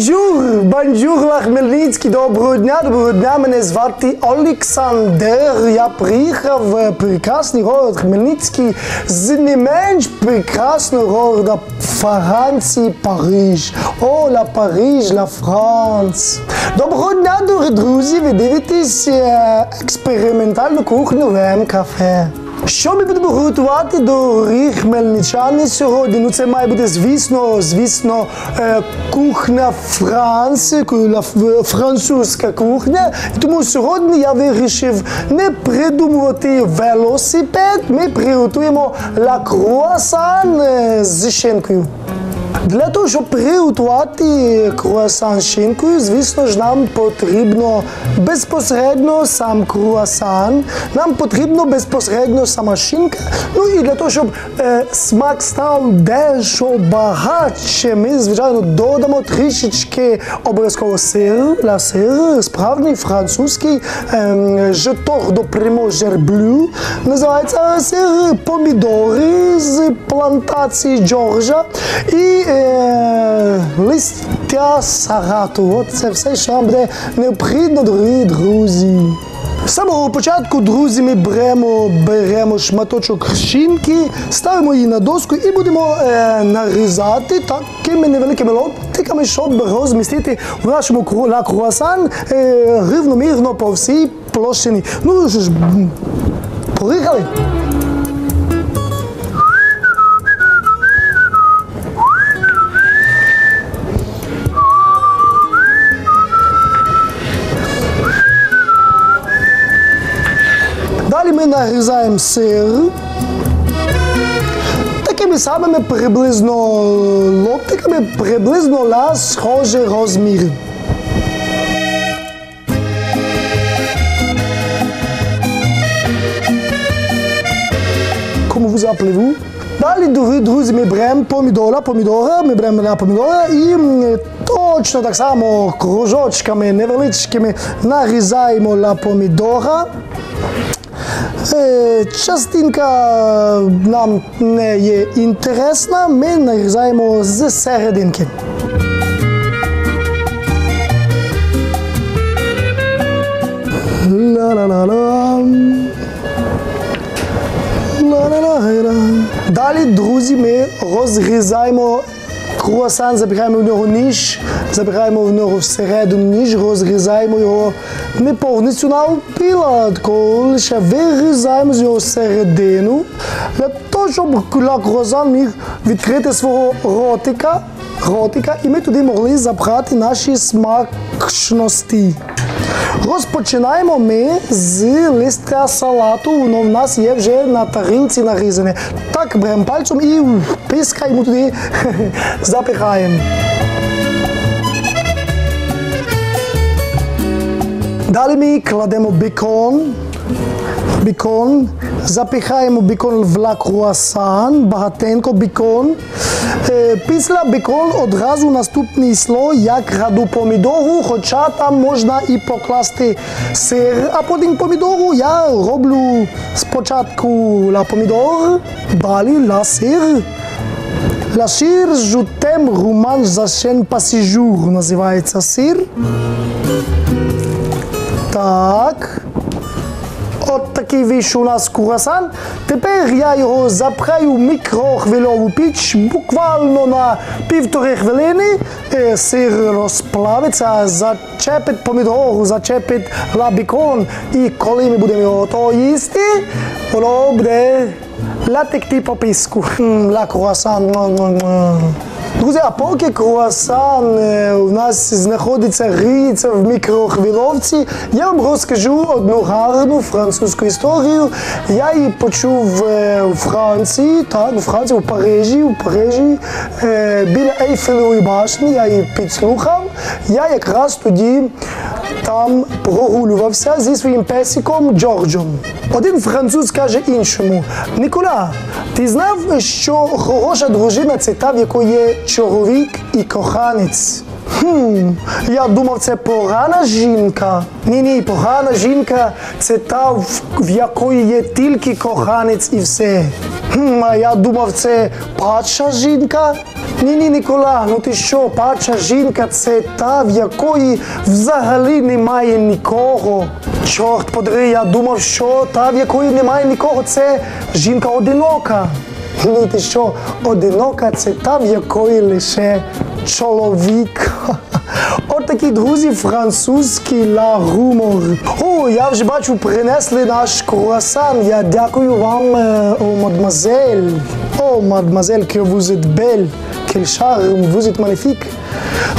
Бонджур! Бонджур, Хмельницький, доброго дня, доброго дня. Мене звати Олександр. Я приїхав в прекрасний город Хмельницький з не менш прекрасного города Франції Париж. О, ла Париж, ла Франц. Доброго дня, дорогі друзі! Ви дивитесь е, експериментальну кухню ВМ Кафе. Що ми будемо готувати дорогі хмельничани сьогодні? Ну це має бути, звісно, звісно, е, кухня Франції, французька кухня. Тому сьогодні я вирішив не придумувати велосипед. Ми приготуємо лакруасан е, з шинкою. Для того, щоб приготувати круасан з шинкою, звісно ж, нам потрібно безпосередньо сам круасан, нам потрібно безпосередньо сама шинка. Ну і для того, щоб е, смак став дещо багатше, ми, звичайно, додамо трішечки обов'язково сиру, ла сир, справжній французький ем, жетор до приможер блю. Називається сир помідори з плантації Джорджа і е, листя сарату. От це все, що нам буде необхідно, дорогі друзі. З самого початку, друзі, ми беремо, беремо шматочок шинки, ставимо її на доску і будемо е, нарізати такими невеликими ломтиками, щоб розмістити в нашому ла круасан е, рівномірно по всій площині. Ну ж, поїхали! Далі ми нарізаємо сир. Такими самими приблизно лоптиками, приблизно ла схожий розмір. Кому vous appelez-vous? Далі, друзі, ми беремо помідора, помідора, ми беремо на помідора і точно так само кружочками невеличкими нарізаємо ла помідора. Е, Частинка нам не є інтересна, ми нарізаємо з серединки. Далі, друзі, ми розрізаємо круасан, забираємо в нього ніж, забираємо в нього всередину ніж, розрізаємо його не повністю навпіл, лише вирізаємо з його середину, для того, щоб круасан міг відкрити свого ротика, ротика, і ми туди могли запхати наші смачності. Розпочинаємо ми з листя салату. Воно в нас є вже на тарілці нарізане. Так, беремо пальцем і пискаємо туди, запихаємо. Далі ми кладемо бекон. Бекон. Запихаємо бекон в ла круасан, багатенько бекон. Е, Після бекон одразу наступний слой, як раду помідору, хоча там можна і покласти сир, а потім помідору я роблю спочатку ла помідор, далі ла сир. Ла сир жутем руман зашен пасіжур називається сир. Так. Такий вийшов у нас курасан. Тепер я його запхаю в мікрохвильову піч буквально на півтори хвилини. Сир розплавиться, зачепить помідору, зачепить лабікон. І коли ми будемо його їсти, воно буде латекти по піску. Ла круасан. Друзі, а поки круасан е, у нас знаходиться, гріється в мікрохвиловці, я вам розкажу одну гарну французьку історію. Я її почув е, у Франції, так, у Франції, у Парижі, у Парижі, е, біля Ейфелевої башні, я її підслухав. Я якраз тоді там прогулювався зі своїм песиком Джорджем. Один француз каже іншому: Нікола, ти знав, що хороша дружина це та, в якої є чоловік і коханець? Хм, я думав, це погана жінка. Ні, ні, погана жінка це та, в, в якої є тільки коханець і все. Хм, а я думав, це падша жінка. Ні, ні, Нікола, ну ти що, падша жінка це та, в якої взагалі немає нікого. Чорт подри, я думав, що та, в якої немає нікого, це жінка одинока. Ні, ти що, одинока це та, в якої лише чоловік. От такі друзі французький ла гумор. О, я вже бачу, принесли наш круасан. Я дякую вам, е, мадмазель. О, мадмазель, que vous êtes belle. Quel charme, vous êtes magnifique.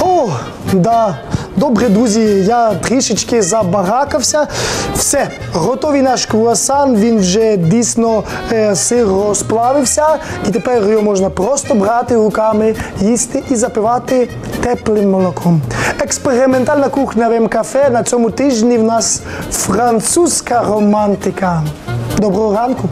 О, да. Добре, друзі, я трішечки забаракався. Все, готовий наш круасан. Він вже дійсно е, сир розплавився. І тепер його можна просто брати руками, їсти і запивати теплим молоком. Експериментальна кухня в МКафе. На цьому тижні в нас французька романтика. Доброго ранку!